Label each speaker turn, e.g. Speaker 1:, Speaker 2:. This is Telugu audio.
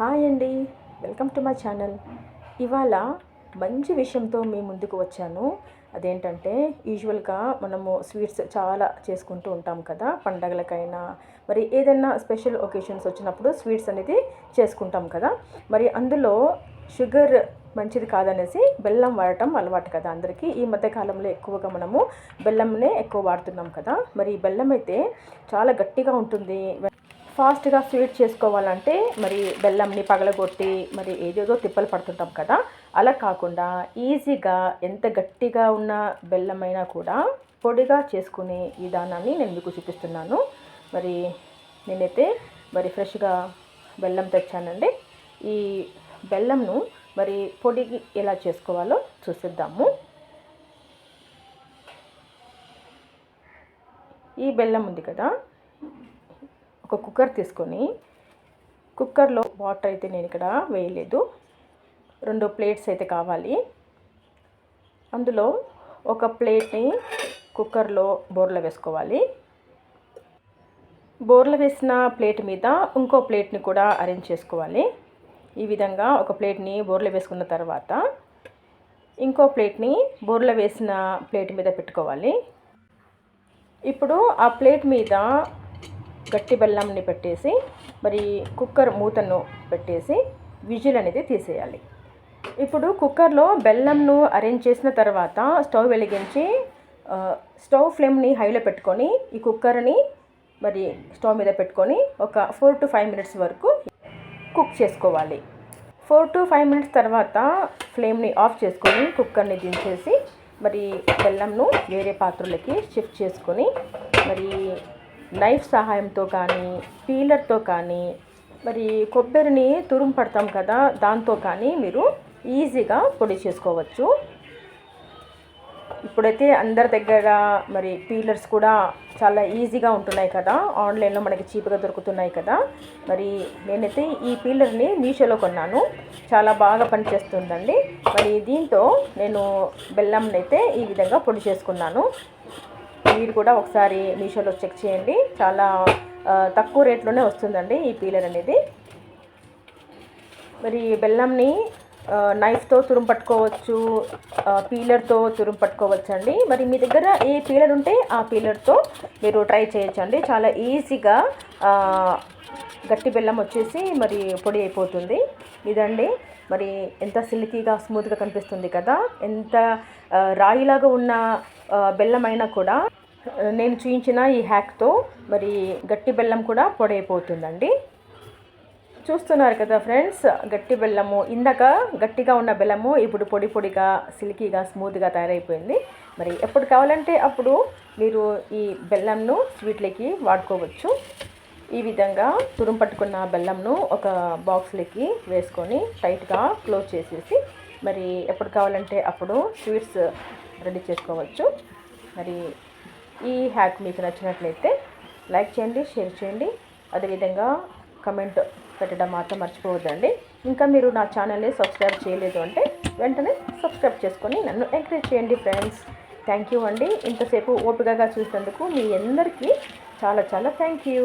Speaker 1: హాయ్ అండి. Welcome to my channel. ఇవాళ మంచి విషయంతో మీ ముందుకు వచ్చాను. అదేంటంటే యూజువల్గా మనము స్వీట్స్ చాలా చేసుకుంటూ ఉంటాం కదా పండగలకైనా. మరి ఏదైనా స్పెషల్ ఒకేషన్స్ వచ్చినప్పుడు స్వీట్స్ అనేది చేసుకుంటాం కదా. మరి అందులో షుగర్ మంచిది కాదనేసి బెల్లం వాడటం అలవాటు కదా అందరికీ. ఈ మధ్యకాలంలో ఎక్కువగా మనము బెల్లంనే ఎక్కువ వాడుతున్నాం కదా. మరి ఈ బెల్లం అయితే చాలా గట్టిగా ఉంటుంది. ఫాస్ట్గా స్వీట్ చేసుకోవాలంటే మరి బెల్లంని పగలగొట్టి మరి ఏదేదో తిప్పలు పడుతుంటాం కదా అలా కాకుండా ఈజీగా ఎంత గట్టిగా ఉన్న బెల్లమైనా కూడా పొడిగా చేసుకునే విధానాన్ని నేను మీకు చూపిస్తున్నాను. మరి నేనైతే మరి ఫ్రెష్గా బెల్లం తెచ్చానండి. ఈ బెల్లంను మరి పొడి ఎలా చేసుకోవాలో చూసిద్దాము. ఈ బెల్లం ఉంది కదా ఒక కుక్కర్ తీసుకొని కుక్కర్లో వాటర్ అయితే నేను ఇక్కడ వేయలేదు. రెండు ప్లేట్స్ అయితే కావాలి. అందులో ఒక ప్లేట్ని కుక్కర్లో బోర్లో వేసుకోవాలి. బోర్లో వేసిన ప్లేట్ మీద ఇంకో ప్లేట్ని కూడా అరేంజ్ చేసుకోవాలి. ఈ విధంగా ఒక ప్లేట్ని బోర్లో వేసుకున్న తర్వాత ఇంకో ప్లేట్ని బోర్లో వేసిన ప్లేట్ మీద పెట్టుకోవాలి. ఇప్పుడు ఆ ప్లేట్ మీద గట్టి బెల్లంని పెట్టేసి మరి కుక్కర్ మూతను పెట్టేసి విజిల్ అనేది తీసేయాలి. ఇప్పుడు కుక్కర్లో బెల్లంను అరేంజ్ చేసిన తర్వాత స్టవ్ వెలిగించి స్టవ్ ఫ్లేమ్ని హైలో పెట్టుకొని ఈ కుక్కర్ని మరి స్టవ్ మీద పెట్టుకొని ఒక ఫోర్ టు ఫైవ్ మినిట్స్ వరకు కుక్ చేసుకోవాలి. ఫోర్ టు ఫైవ్ మినిట్స్ తర్వాత ఫ్లేమ్ని ఆఫ్ చేసుకొని కుక్కర్ని దించేసి మరి బెల్లంను వేరే పాత్రలకి షిఫ్ట్ చేసుకొని మరి నైఫ్ సహాయంతో కానీ పీలర్తో కానీ మరి కొబ్బరిని తురుము పడతాం కదా దాంతో కానీ మీరు ఈజీగా పొడి చేసుకోవచ్చు. ఇప్పుడైతే అందరి దగ్గర మరి పీలర్స్ కూడా చాలా ఈజీగా ఉంటున్నాయి కదా ఆన్లైన్లో మనకి చీప్గా దొరుకుతున్నాయి కదా. మరి నేనైతే ఈ పీలర్ని మీషోలో కొన్నాను. చాలా బాగా పనిచేస్తుందండి. మరి దీంతో నేను బెల్లంని అయితే ఈ విధంగా పొడి చేసుకున్నాను. మీరు కూడా ఒకసారి మీషోలో చెక్ చేయండి. చాలా తక్కువ రేట్లోనే వస్తుందండి ఈ పీలర్ అనేది. మరి బెల్లంని నైఫ్తో తురుము పట్టుకోవచ్చు పీలర్తో తురుము పట్టుకోవచ్చు అండి మరి మీ దగ్గర ఏ పీలర్ ఉంటే ఆ పీలర్తో మీరు ట్రై చేయొచ్చండి. చాలా ఈజీగా గట్టి బెల్లం వచ్చేసి మరి పొడి అయిపోతుంది. ఇదండి. మరి ఎంత సిల్కీగా స్మూత్గా కనిపిస్తుంది కదా ఎంత రాయిలాగా ఉన్న బెల్లం అయినా కూడా నేను చూయించిన ఈ హ్యాక్తో మరి గట్టి బెల్లం కూడా పొడైపోతుందండి చూస్తున్నారు కదా ఫ్రెండ్స్ గట్టి బెల్లము ఇందాక గట్టిగా ఉన్న బెల్లము ఇప్పుడు పొడి పొడిగా సిల్కీగా స్మూత్గా తయారైపోయింది. మరి ఎప్పుడు కావాలంటే అప్పుడు మీరు ఈ బెల్లంను స్వీట్లకి వాడుకోవచ్చు. ఈ విధంగా తురుం పట్టుకున్న బెల్లంను ఒక బాక్స్లోకి వేసుకొని టైట్గా క్లోజ్ చేసేసి మరి ఎప్పుడు కావాలంటే అప్పుడు స్వీట్స్ రెడీ చేసుకోవచ్చు. మరి ఈ హ్యాక్ మీకు నచ్చినట్లయితే లైక్ చేయండి షేర్ చేయండి. అదేవిధంగా కమెంట్ పెట్టడం మాత్రం మర్చిపోవద్దండి. ఇంకా మీరు నా ఛానల్ని సబ్స్క్రైబ్ చేయలేదు అంటే వెంటనే సబ్స్క్రైబ్ చేసుకొని నన్ను ఎంకరేజ్ చేయండి ఫ్రెండ్స్. థ్యాంక్ యూ అండి. ఇంతసేపు ఓపికగా చూసినందుకు మీ అందరికీ చాలా చాలా థ్యాంక్ యూ.